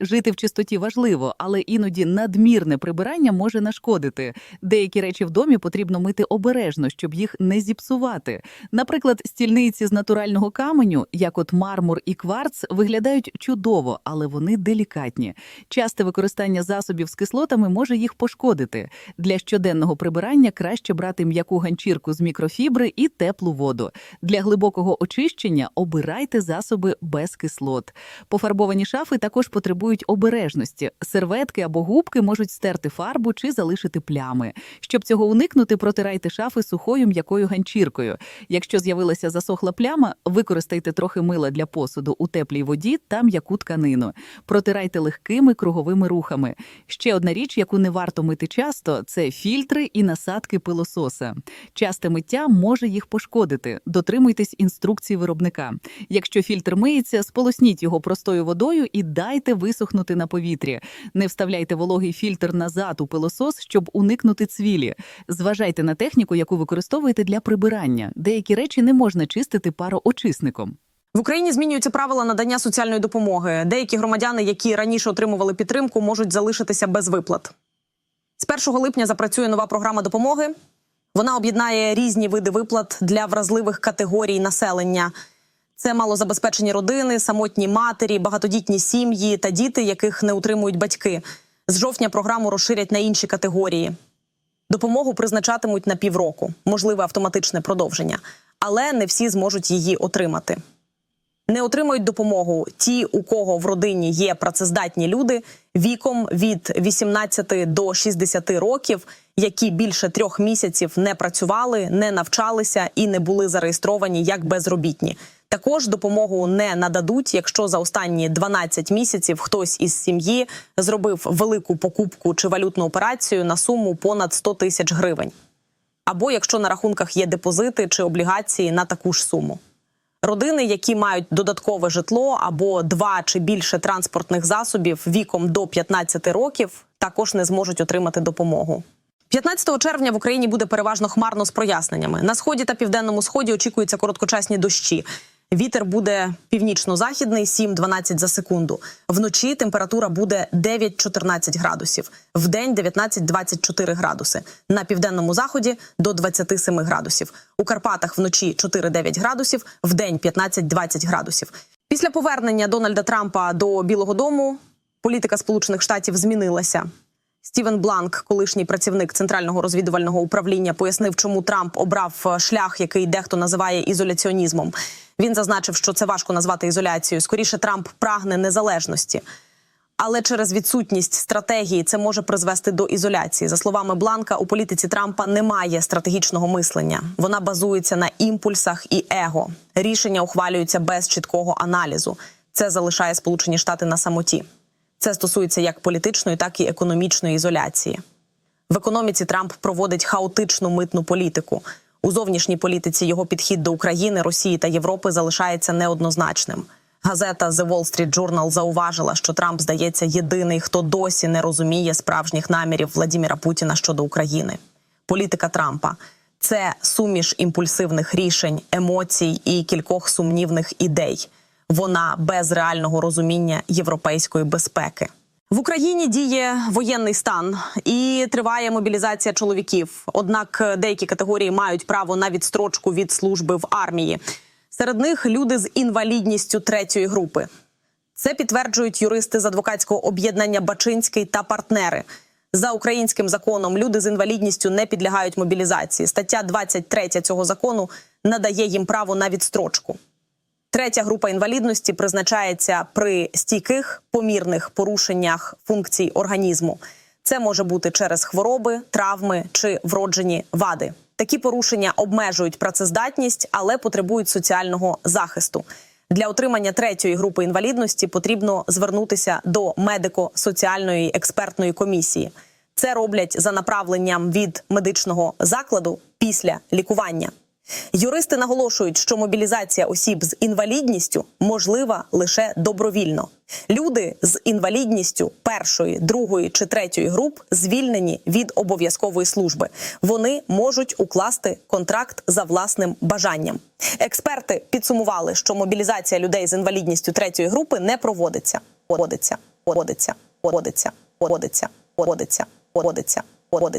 Жити в чистоті важливо, але іноді надмірне прибирання може нашкодити. Деякі речі в домі потрібно мити обережно, щоб їх не зіпсувати. Наприклад, стільниці з натурального каменю, як от мармур і кварц, виглядають чудово, але вони делікатні. Часте використання засобів з кислотами може їх пошкодити. Для щоденного прибирання краще брати м'яку ганчірку з мікрофібри і теплу воду. Для глибокого очищення обирайте засоби без кислот. Пофарбовані шафи також потребують обережності. Серветки або губки можуть стерти фарбу чи залишити плями. Щоб цього уникнути, протирайте шафи сухою м'якою ганчіркою. Якщо з'явилася засохла пляма, використайте трохи мила для посуду у теплій воді та м'яку тканину. Протирайте легкими круговими рухами. Ще одна річ, яку не варто мити часто, це фільтри і насадки пилососа. Часте миття може їх пошкодити. Дотримуйтесь інструкції виробника. Якщо фільтр миється, сполосніть його простою водою і дайте висохнути на повітрі. Не вставляйте вологий фільтр назад у пилосос, щоб уникнути цвілі. Зважайте на техніку, яку використовуєте для прибирання. Деякі речі не можна чистити пароочисником. В Україні змінюються правила надання соціальної допомоги. Деякі громадяни, які раніше отримували підтримку, можуть залишитися без виплат. З 1 липня запрацює нова програма допомоги. Вона об'єднає різні види виплат для вразливих категорій населення. Це малозабезпечені родини, самотні матері, багатодітні сім'ї та діти, яких не утримують батьки. З жовтня програму розширять на інші категорії. Допомогу призначатимуть на півроку, можливе автоматичне продовження, але не всі зможуть її отримати. Не отримують допомогу ті, у кого в родині є працездатні люди віком від 18 до 60 років, які більше трьох місяців не працювали, не навчалися і не були зареєстровані як безробітні. Також допомогу не нададуть, якщо за останні 12 місяців хтось із сім'ї зробив велику покупку чи валютну операцію на суму понад 100 тисяч гривень, або якщо на рахунках є депозити чи облігації на таку ж суму. Родини, які мають додаткове житло або два чи більше транспортних засобів віком до 15 років, також не зможуть отримати допомогу. 15 червня в Україні буде переважно хмарно з проясненнями. На сході та південному сході очікуються короткочасні дощі. Вітер буде північно-західний 7-12 за секунду. Вночі температура буде 9-14 градусів, вдень 19-24 градуси. На південному заході до 27 градусів. У Карпатах вночі 4-9 градусів, вдень 15-20 градусів. Після повернення Дональда Трампа до Білого Дому політика Сполучених Штатів змінилася. Стівен Бланк, колишній працівник центрального розвідувального управління, пояснив, чому Трамп обрав шлях, який дехто називає ізоляціонізмом. Він зазначив, що це важко назвати ізоляцією. Скоріше Трамп прагне незалежності. Але через відсутність стратегії це може призвести до ізоляції. За словами Бланка, у політиці Трампа немає стратегічного мислення. Вона базується на імпульсах і его. Рішення ухвалюються без чіткого аналізу. Це залишає Сполучені Штати на самоті. Це стосується як політичної, так і економічної ізоляції. В економіці Трамп проводить хаотичну митну політику. У зовнішній політиці його підхід до України, Росії та Європи залишається неоднозначним. Газета The Wall Street Journal зауважила, що Трамп здається єдиний, хто досі не розуміє справжніх намірів Владіміра Путіна щодо України. Політика Трампа це суміш імпульсивних рішень, емоцій і кількох сумнівних ідей. Вона без реального розуміння європейської безпеки. В Україні діє воєнний стан і триває мобілізація чоловіків. Однак деякі категорії мають право на відстрочку від служби в армії. Серед них люди з інвалідністю третьої групи. Це підтверджують юристи з адвокатського об'єднання Бачинський та партнери. За українським законом люди з інвалідністю не підлягають мобілізації. Стаття 23 цього закону надає їм право на відстрочку. Третя група інвалідності призначається при стійких помірних порушеннях функцій організму. Це може бути через хвороби, травми чи вроджені вади. Такі порушення обмежують працездатність, але потребують соціального захисту. Для отримання третьої групи інвалідності потрібно звернутися до медико-соціальної експертної комісії. Це роблять за направленням від медичного закладу після лікування. Юристи наголошують, що мобілізація осіб з інвалідністю можлива лише добровільно. Люди з інвалідністю першої, другої чи третьої груп звільнені від обов'язкової служби. Вони можуть укласти контракт за власним бажанням. Експерти підсумували, що мобілізація людей з інвалідністю третьої групи не проводиться. Проводиться, проводиться, проводиться, проводиться, проводиться, проводиться, проводиться.